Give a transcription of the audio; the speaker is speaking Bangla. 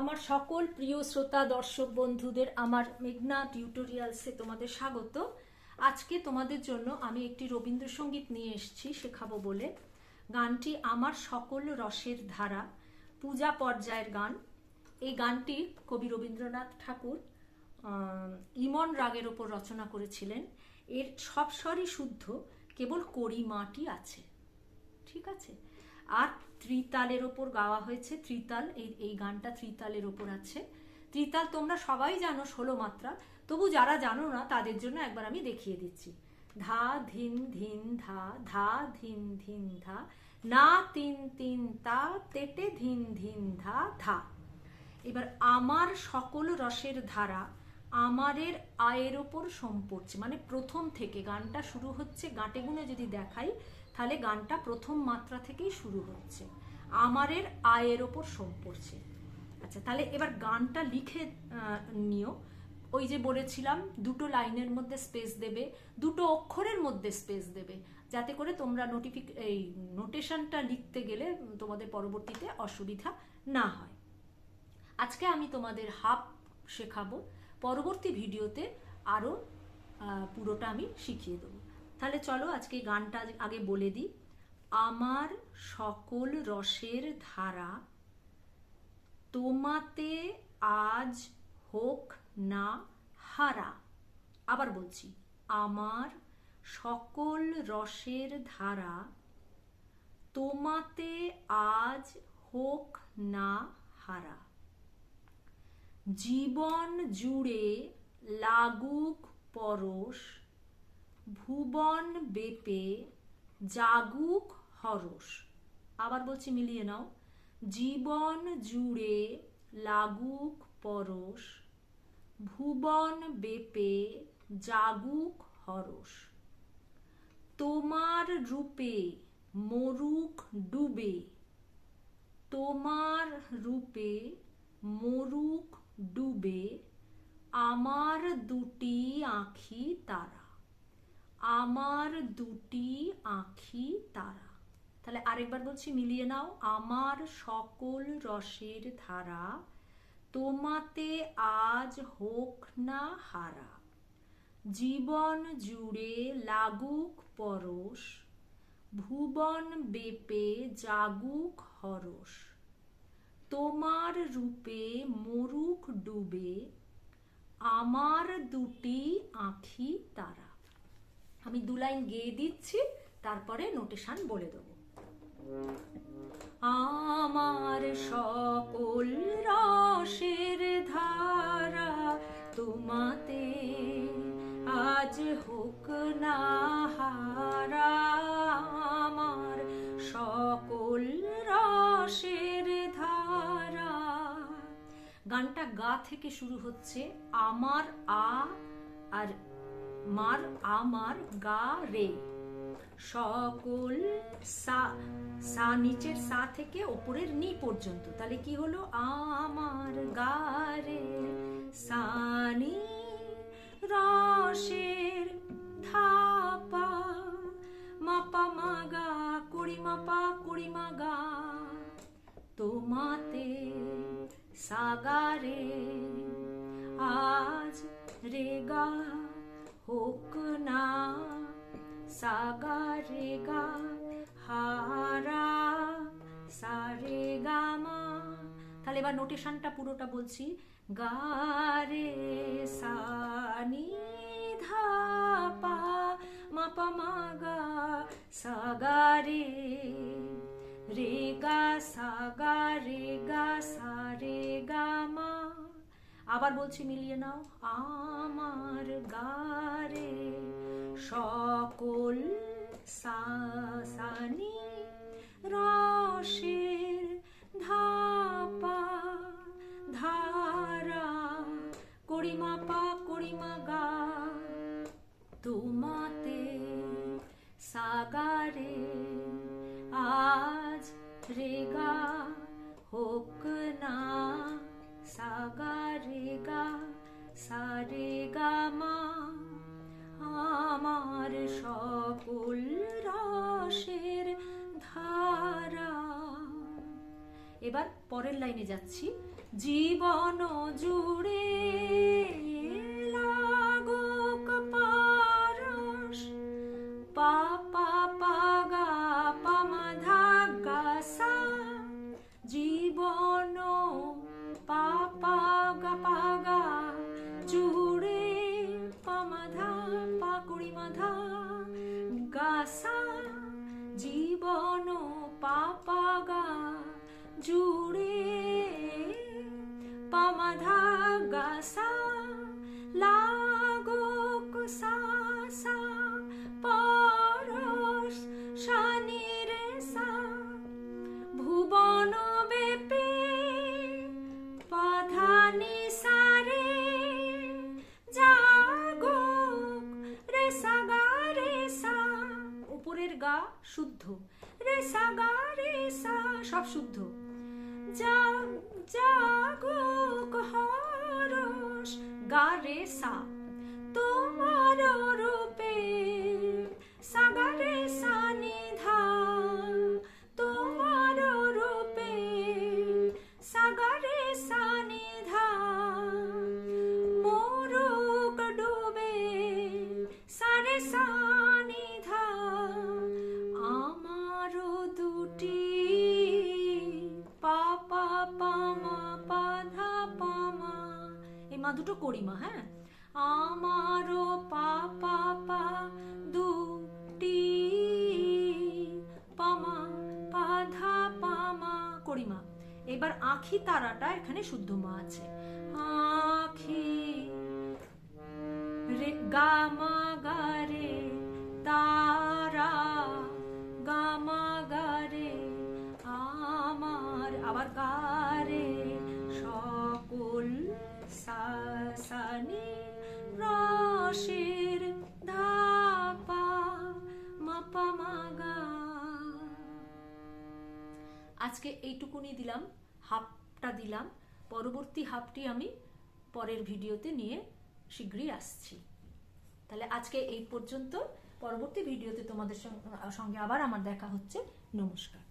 আমার সকল প্রিয় শ্রোতা, দর্শক, বন্ধুদের আমার মেঘনা টিউটোরিয়ালসে তোমাদের স্বাগত। আজকে তোমাদের জন্য আমি একটি রবীন্দ্রসঙ্গীত নিয়ে এসেছি শেখাবো বলে। গানটি আমার সকল রসের ধারা, পূজা পর্যায়ের গান। এই গানটি কবি রবীন্দ্রনাথ ঠাকুর ইমন রাগের ওপর রচনা করেছিলেন। এর সব শুদ্ধ, কেবল করি মাটি আছে। ঠিক আছে? আর ত্রিতালের ওপর গাওয়া হয়েছে ত্রিতাল, এই এই গানটা ত্রিতালের ওপর আছে। ত্রিতাল তোমরা সবাই জানো ষোলো মাত্রা, তবু যারা জানো না তাদের জন্য একবার আমি দেখিয়ে দিচ্ছি। ধা, ধিন ধিন, ধা ধা, ধিন ধিন, ধা, না, তিন তিন, তা, তেটে, ধিন ধিন, ধা ধা। এবার আমার সকল রসের ধারা আমারের আয়ের ওপর সোম মানে প্রথম থেকে গানটা শুরু হচ্ছে গাঁটে গুনে যদি দেখাই তাহলে গানটা প্রথম মাত্রা থেকেই শুরু হচ্ছে। আমারের আয়ের ওপর সোম পড়ছে। আচ্ছা তাহলে এবার গানটা লিখে নিও। ওই যে বলেছিলাম, দুটো লাইনের মধ্যে স্পেস দেবে, দুটো অক্ষরের মধ্যে স্পেস দেবে, যাতে করে তোমরা নোটিফিক এই নোটেশনটা লিখতে গেলে তোমাদের পরবর্তীতে অসুবিধা না হয়। আজকে আমি তোমাদের হাফ শেখাবো, পরবর্তী ভিডিওতে আরও পুরোটা আমি শিখিয়ে দেবো। তাহলে চলো আজকে গানটা আগে বলে দিই। আমার সকল রসের ধারা তোমাতে আজ হোক না হারা। আবার বলছি, আমার সকল রসের ধারা তোমাতে আজ হোক না হারা। জীবন জুড়ে লাগুক পরশ ভুবন বেপে জাগুক হরস আবার বলছি মিলিয়ে নাও। জীবন জুড়ে লাগুক পরশ, ভুবন বেপে জাগুক হরস তোমার রূপে মরুক ডুবে, তোমার রূপে মরুক ডুবে, আমার দুটি আঁখি তারা। আমার দুটি আঁখি তারা। তাহলে আরেকবার বলছি, মিলিয়ে নাও। আমার সকল রসের ধারা তোমাতে আজ হোক না হারা। জীবন জুড়ে লাগুক পরশ, ভুবন বেপে জাগুক হরস তোমার রূপে মরুক ডুবে, আমার দুটি আঁখি তারা। আমি দু লাইন গেয়ে দিচ্ছি, তারপরে নোটেশন বলে দেবো। আমার সকল রসের ধারা তোমাতে আজ হোক না হারা। আমার সকল রসের ধারা। গানটা গা থেকে শুরু হচ্ছে আমার আ আর মার আমার গা রে। সকল সা সা নিচের সা থেকে ওপরের নি পর্যন্ত। তাহলে কি হলো? আমার গারে সানি রসের ধাপা মাপা মাগা, কুড়ি মাপা, কুড়ি মাগা। তোমাতে সাগারে আজ রেগা না সাগা রেগা হারা সারে গামা তাহলে এবার নোটেশনটা পুরোটা বলছি। গা রে সানি ধাপা, মাপা মাগা সাগা রে রে গা সা রে সা রে গা মা আবার বলছি মিলিয়ে নাও। আমার গারে সকল সাসানি রসের ধাপা ধারা। কড়িমা পা কড়িমা গা তোমাতে সাগারে আজ রেগা হোক না সাগা। রেগা সারে গামা আমার সকল রসের ধারা। এবার পরের লাইনে যাচ্ছি। জীবন জুড়ে গা সা জীবন পা পা গা জুড়ে পা মা উপরের গা শুদ্ধ। রে সা গা, রে সা, সব শুদ্ধ। জাগ জাগুক হরস, গা রে সা। তোমার করি মা হ্যাঁ? আমারও পা দুটি পামা পাধা পামা মা এবার আখি তারাটা এখানে শুদ্ধ মা আছে। আখি রে গামা গারে তারা আজকে এইটুকুনি দিলাম, হাফটা দিলাম। পরবর্তী হাফটি আমি পরের ভিডিওতে নিয়ে শীঘ্রই আসছি। তাহলে আজকে এই পর্যন্ত। পরবর্তী ভিডিওতে তোমাদের সঙ্গে- সঙ্গে আবার আমার দেখা হচ্ছে। নমস্কার।